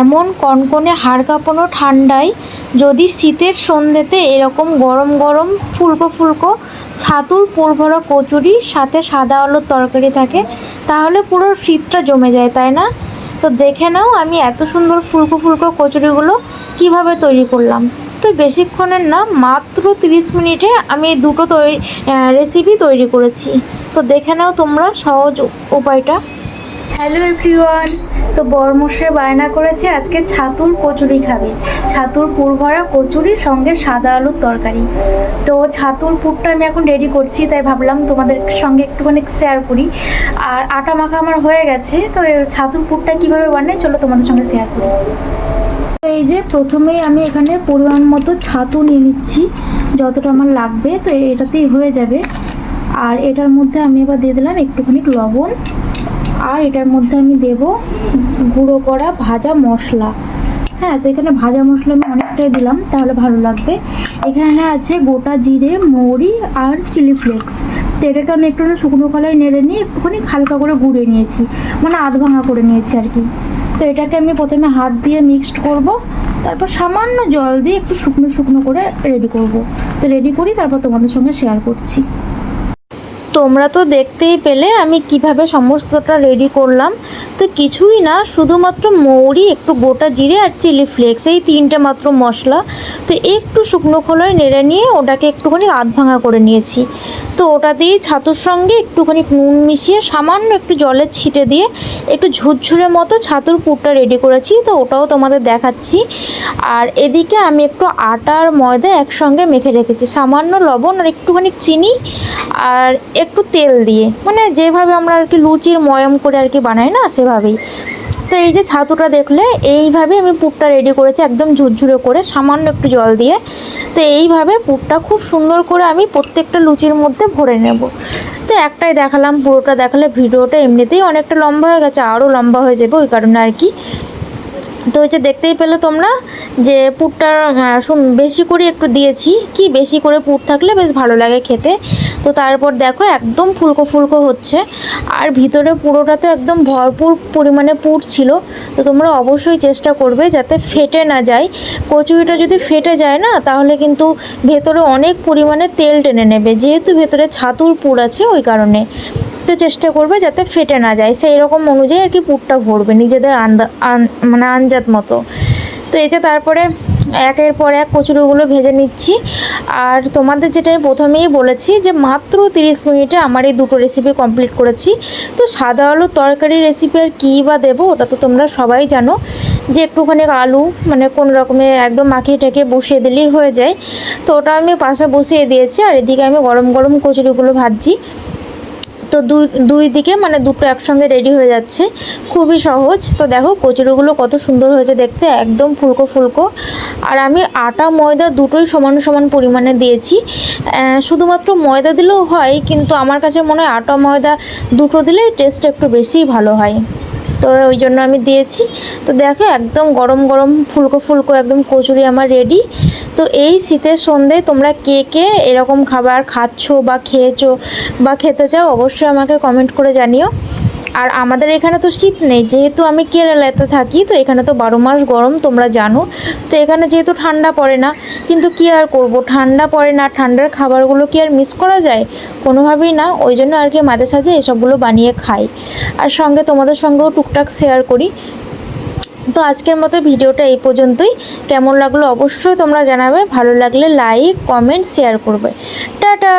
এমন কনকনে হাড় কাঁপানো ঠান্ডায় যদি শীতের সন্ধ্যেতে এরকম গরম গরম ফুলকো ফুলকো ছাতুর পুরভরা কচুরি সাথে সাদা আলুর তরকারি থাকে, তাহলে পুরো শীতটা জমে যায়, তাই না? তো দেখে নাও আমি এত সুন্দর ফুলকো ফুলকো কচুরিগুলো কীভাবে তৈরি করলাম। তো বেশিক্ষণের না, মাত্র তিরিশ মিনিটে আমি এই দুটো তৈরি রেসিপি তৈরি করেছি। তো দেখে নাও তোমরা সহজ উপায়টা। হ্যালো এভরিওয়ান, তো বরমশাই বায়না করেছে আজকে ছাতুর কচুরি খাবে। ছাতুর পুর ভরা কচুরি সঙ্গে সাদা আলুর তরকারি। তো ছাতুর পুরটা আমি এখন রেডি করছি, তাই ভাবলাম তোমাদের সঙ্গে একটুখানি শেয়ার করি। আর আটা মাখা আমার হয়ে গেছে, তো ছাতুর পুরটা কীভাবে বানাই চলো তোমাদের সঙ্গে শেয়ার করি। তো এই যে প্রথমেই আমি এখানে পরিমাণ মতো ছাতু নিয়ে নিচ্ছি, যতটা আমার লাগবে, তো এটাতেই হয়ে যাবে। আর এটার মধ্যে আমি এবার দিয়ে দিলাম একটুখানি লবণ। আর এটার মধ্যে আমি দেব গুঁড়ো করা ভাজা মশলা। হ্যাঁ তো এখানে ভাজা মশলা আমি অনেকটাই দিলাম, তাহলে ভালো লাগবে। এখানে আছে গোটা জিরে, মৌরি আর চিলি ফ্লেক্স। তো এটাকে আমি একটু শুকনো কলাই নেড়ে নিয়ে একটুখানি হালকা করে গুঁড়ে নিয়েছি মানে আধ ভাঙা করে নিয়েছি আর কি। তো এটাকে আমি প্রথমে হাত দিয়ে মিক্সড করব, তারপর সামান্য জল দিয়ে একটু শুকনো শুকনো করে রেডি করব। তো রেডি করি, তারপর তোমাদের সঙ্গে শেয়ার করছি। তোমরা তো দেখতেই পেলে আমি কীভাবে সমস্তটা রেডি করলাম। তো কিছুই না, শুধুমাত্র মৌরি, একটু গোটা জিরে আর চিলি ফ্লেক্স এই তিনটে মাত্র মশলা। তো একটু শুকনো খোলায় নেড়ে নিয়ে ওটাকে একটুখানি আধ ভাঙা করে নিয়েছি। তো ওটা দিয়ে ছাতুর সঙ্গে একটুখানি নুন মিশিয়ে সামান্য একটু জলের ছিটে দিয়ে একটু ঝুরঝুরে মতো ছাতুর পুরটা রেডি করেছি। তো ওটাও তোমাদের দেখাচ্ছি। আর এদিকে আমি একটু আটা আর ময়দা একসঙ্গে মেখে রেখেছি। সামান্য লবণ আর একটুখানি চিনি আর একটু তেল দিয়ে। মানে যেভাবে আমরা আর কি লুচির ময়ম করে আর কি বানাই না, সেভাবেই। তো এই যে ছাতুটা দেখলে, এইভাবে আমি পুরটা রেডি করেছি একদম ঝুরঝুরে করে, সামান্য একটু জল দিয়ে। তো এইভাবে পুরটা খুব সুন্দর করে আমি প্রত্যেকটা লুচির মধ্যে ভরে নেব। তো একটাই দেখালাম, পুরোটা দেখালে ভিডিওটা এমনিতেই অনেকটা লম্বা হয়ে গেছে, আরও লম্বা হয়ে যাবে, ওই কারণে আর কি। তো যে দেখতেই পেলে তোমরা যে পুরটা বেশি করে একটু দিয়েছি। কি বেশি করে পুর থাকলে বেশ ভালো লাগে খেতে। তো তারপর দেখো একদম ফুলকো ফুলকো হচ্ছে। আর ভিতরে পুরোটাতে একদম ভরপুর পরিমাণে পুর ছিল। তো তোমরা অবশ্যই চেষ্টা করবে যাতে ফেটে না যায়। কচুরিটা যদি ফেটে যায় না, তাহলে কিন্তু ভেতরে অনেক পরিমাণে তেল টেনে নেবে। যেহেতু ভেতরে ছাতুর পুর আছে ওই কারণে। তো চেষ্টা করবে যাতে ফেটে না যায়। সেই রকম অনুযায়ী আর কি পুরটা ভরবে নিজেদের আন্দা আন- মানে আঞ্জাত মতো। তো এই যে তারপরে একের পর এক কচুরিগুলো ভেজে নিচ্ছি। আর তোমাদের যেটা আমি প্রথমেই বলেছি যে মাত্র তিরিশ মিনিটে আমার এই দুটো রেসিপি কমপ্লিট করেছি। তো সাদা আলু তরকারি রেসিপি আর কী বা দেবো ওটা তো তোমরা সবাই জানো। যে একটুখানি আলু মানে কোন রকমে একদম মাখিয়ে বসিয়ে দিলেই হয়ে যায়। তো ওটা আমি পাশে বসিয়ে দিয়েছি আর এদিকে আমি গরম গরম কচুরিগুলো ভাজছি। তো দুই দিকে মানে দুটো একসঙ্গে রেডি হয়ে যাচ্ছে। খুবই সহজ। তো দেখো কচুরিগুলো কত সুন্দর হয়েছে দেখতে, একদম ফুলকো ফুলকো। আর আমি আটা, ময়দা দুটোই সমান সমান পরিমাণে দিয়েছি। শুধুমাত্র ময়দা দিলেও হয়, কিন্তু আমার কাছে মনে হয় আটা, ময়দা দুটো দিলে টেস্ট একটু বেশিই ভালো হয়। তো ওই জন্য আমি দিয়েছি। তো দেখো একদম গরম গরম ফুলকো ফুলকো একদম কচুরি আমার রেডি তো এই শীতের সন্ধ্যায় তোমরা কে কে এরকম খাবার খাচ্ছ বা খেয়েছো বা খেতে চাও অবশ্যই আমাকে কমেন্ট করে জানিও। আর আমাদের এখানে তো শীত নেই, যেহেতু আমি কেরালাতে থাকি, তো এখানে তো বারো মাস গরম, তোমরা জানো। তো এখানে যেহেতু ঠান্ডা পড়ে না, কিন্তু কি আর করব? ঠান্ডা পড়ে না, ঠান্ডার খাবারগুলো কি আর মিস করা যায়? কোনোভাবেই না, ওই জন্য আর কি মাঝে সাঝে এসবগুলো বানিয়ে খাই। আর সঙ্গে তোমাদের সঙ্গেও টুকটাক শেয়ার করি। তো আজকের মতো ভিডিওটা এই পর্যন্তই। কেমন লাগল অবশ্যই তোমরা জানাবে, ভালো লাগলে লাইক কমেন্ট শেয়ার করবে। টাটা!